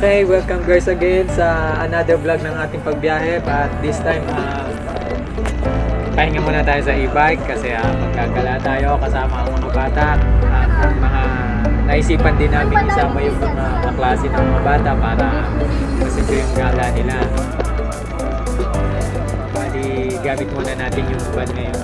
Okay, welcome guys again sa another vlog ng ating pagbiyahe. At this time, ah, pahinga muna tayo sa e-bike kasi uh, magkagala tayo kasama ang mga bata. At mga naisipan din namin isama yung mga kaklase ng mga bata para masiguro yung gala nila. Bali, gamit muna natin yung van ngayon.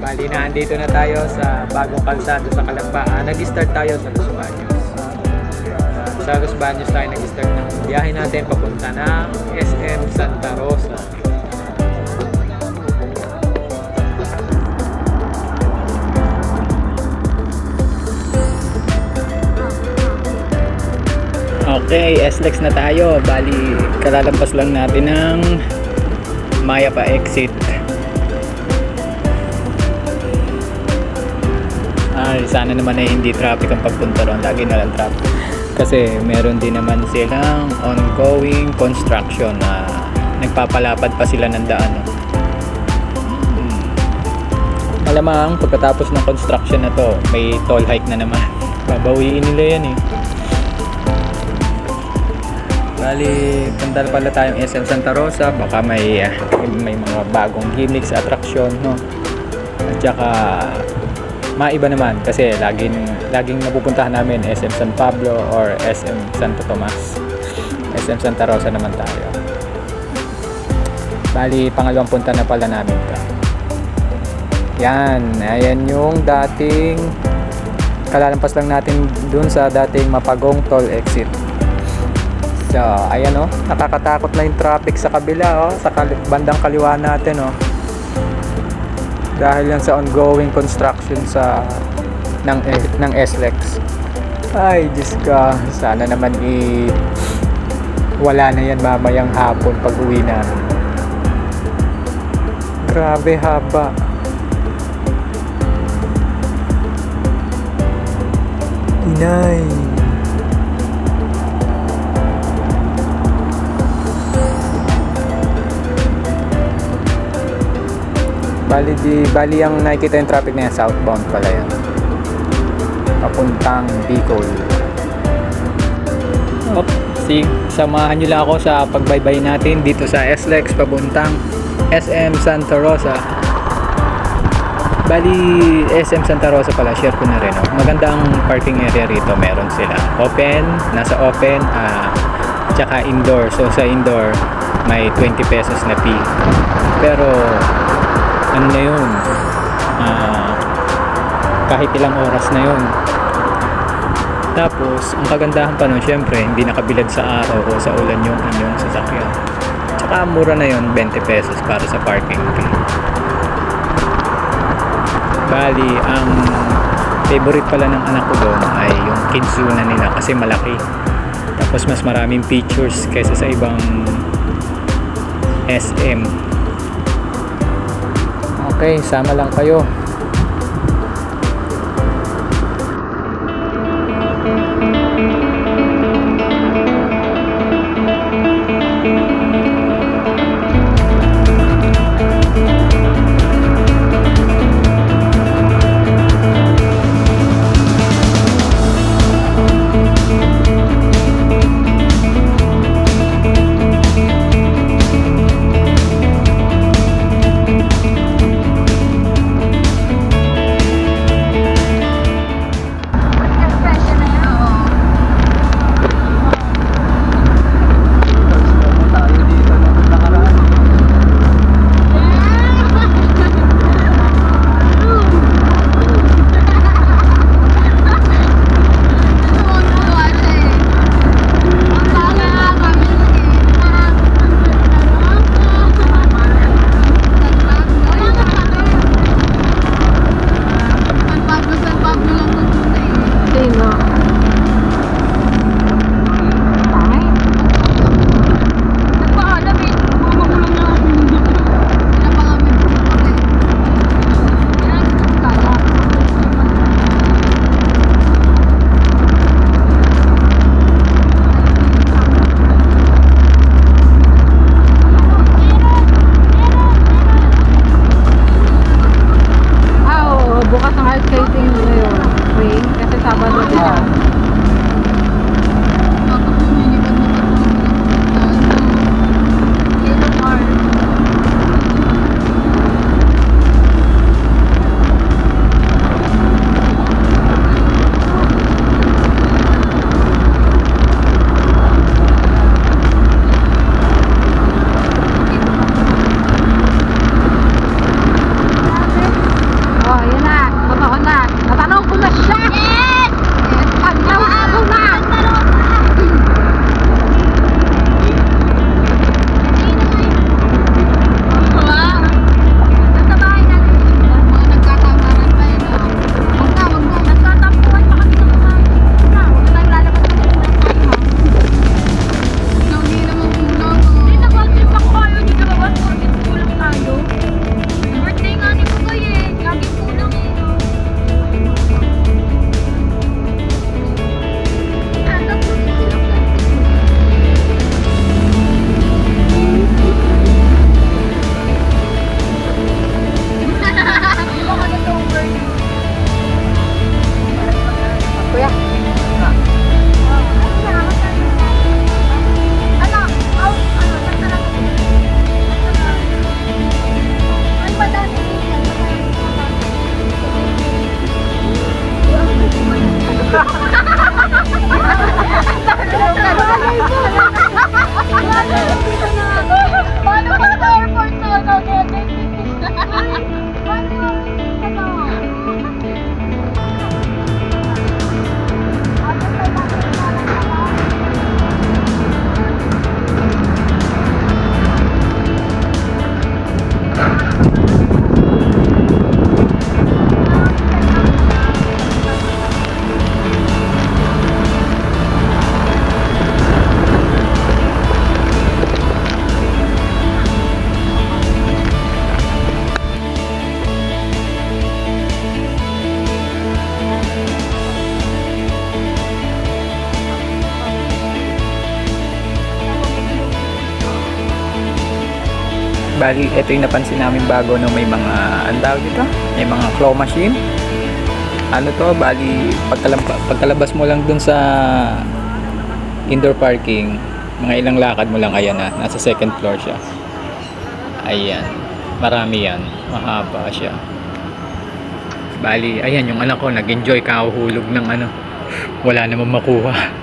Bali na, andito na tayo sa bagong kalsado sa Kalamba. Ah, nag-start tayo sa. Ah, sa Los Baños tayo nag-start ng biyahe natin papunta ng SM Santa Rosa. Okay, SLEX na tayo. Bali, kalalampas lang natin ng Maya pa exit. Ay, sana naman ay hindi traffic ang pagpunta ron. Lagi na lang traffic. Kasi meron din naman silang ongoing construction na nagpapalapad pa sila ng daan. Hmm. Malamang pagkatapos ng construction na to, may toll hike na naman. Babawiin nila yan eh. Bali, punta pala tayong SM Santa Rosa. Baka may, ah, may mga bagong gimmicks, attraction, no? At saka, maiba naman kasi laging, laging napupuntahan namin SM San Pablo or SM Santo Tomas. SM Santa Rosa naman tayo. Bali, pangalawang punta na pala namin to. Yan, ayan yung dating kalalampas lang natin dun sa dating Mapagong Toll Exit. So, ayan oh, nakakatakot na yung traffic sa kabila oh, sa kali- bandang kaliwa natin oh. Dahil yan sa ongoing construction sa ng E- ng SLEX. Ay, Diyos ka, sana naman i wala na yan mamayang hapon pag uwi namin. Grabe haba. Inay. Bali, di, bali ang nakikita yung traffic na yan, southbound pala yan. Papuntang Bicol. Op, si, samahan nyo lang ako sa pagbaybay natin dito sa SLEX papuntang SM Santa Rosa. Bali, SM Santa Rosa pala, share ko na rin. Oh. Magandang parking area rito, meron sila. Open, nasa open, ah, tsaka indoor. So sa indoor, may 20 pesos na fee. Pero ano na yun ah, kahit ilang oras na yun. Tapos ang kagandahan pa nun syempre hindi nakabilad sa araw o sa ulan yung inyong sasakyan. Tsaka mura na yun 20 pesos para sa parking fee. Bali ang favorite pala ng anak ko doon ay yung kids zone na nila kasi malaki. Tapos mas maraming features kaysa sa ibang SM Okay, sama lang kayo. Bali, ito yung napansin namin bago no may mga, ang tawag dito? May mga claw machine. Ano to? Bali, pagkalabas, pagkalabas mo lang dun sa indoor parking, mga ilang lakad mo lang, ayan na, nasa second floor siya. Ayan. Marami yan. Mahaba siya. Bali, ayan yung anak ko, nag-enjoy kahuhulog ng ano. Wala namang makuha.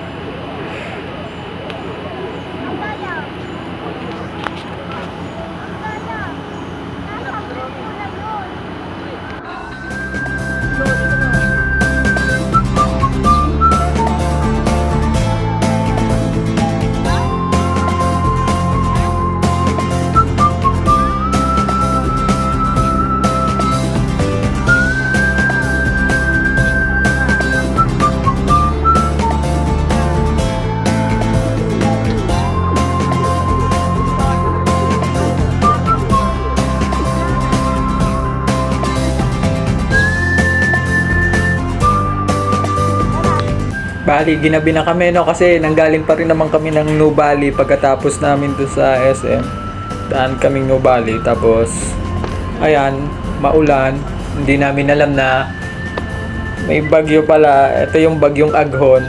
Bali, ginabi na kami no kasi nanggaling pa rin naman kami ng Nubali pagkatapos namin doon sa SM. Daan kaming Nubali tapos ayan, maulan. Hindi namin alam na may bagyo pala. Ito yung bagyong Aghon.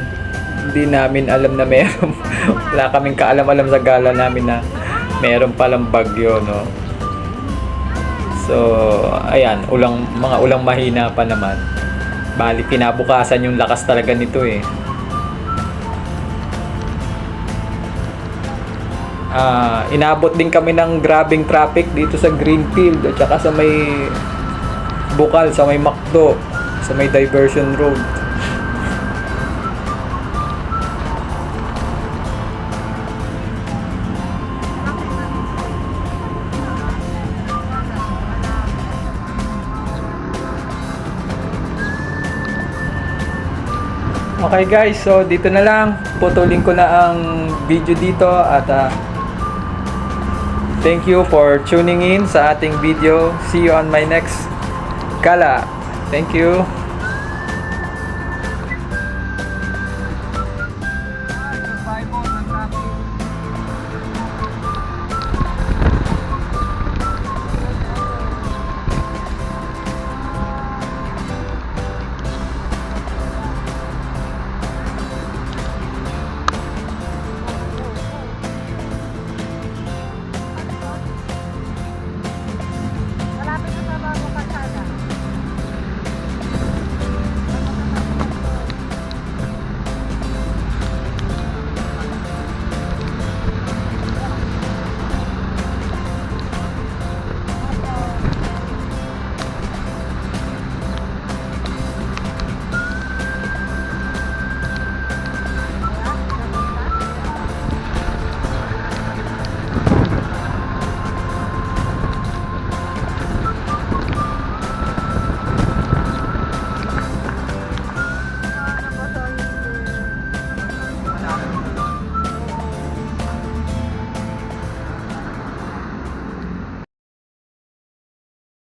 Hindi namin alam na meron. Wala kaming kaalam-alam sa gala namin na meron palang bagyo, no. So, ayan, ulang mga ulang mahina pa naman. Bali, kinabukasan yung lakas talaga nito eh. Ah, inabot din kami ng grabing traffic dito sa Greenfield at saka sa may Bukal, sa may Macdo, sa may diversion road. Okay guys, so dito na lang. Putulin ko na ang video dito at ah, thank you for tuning in sa ating video. See you on my next gala. Thank you.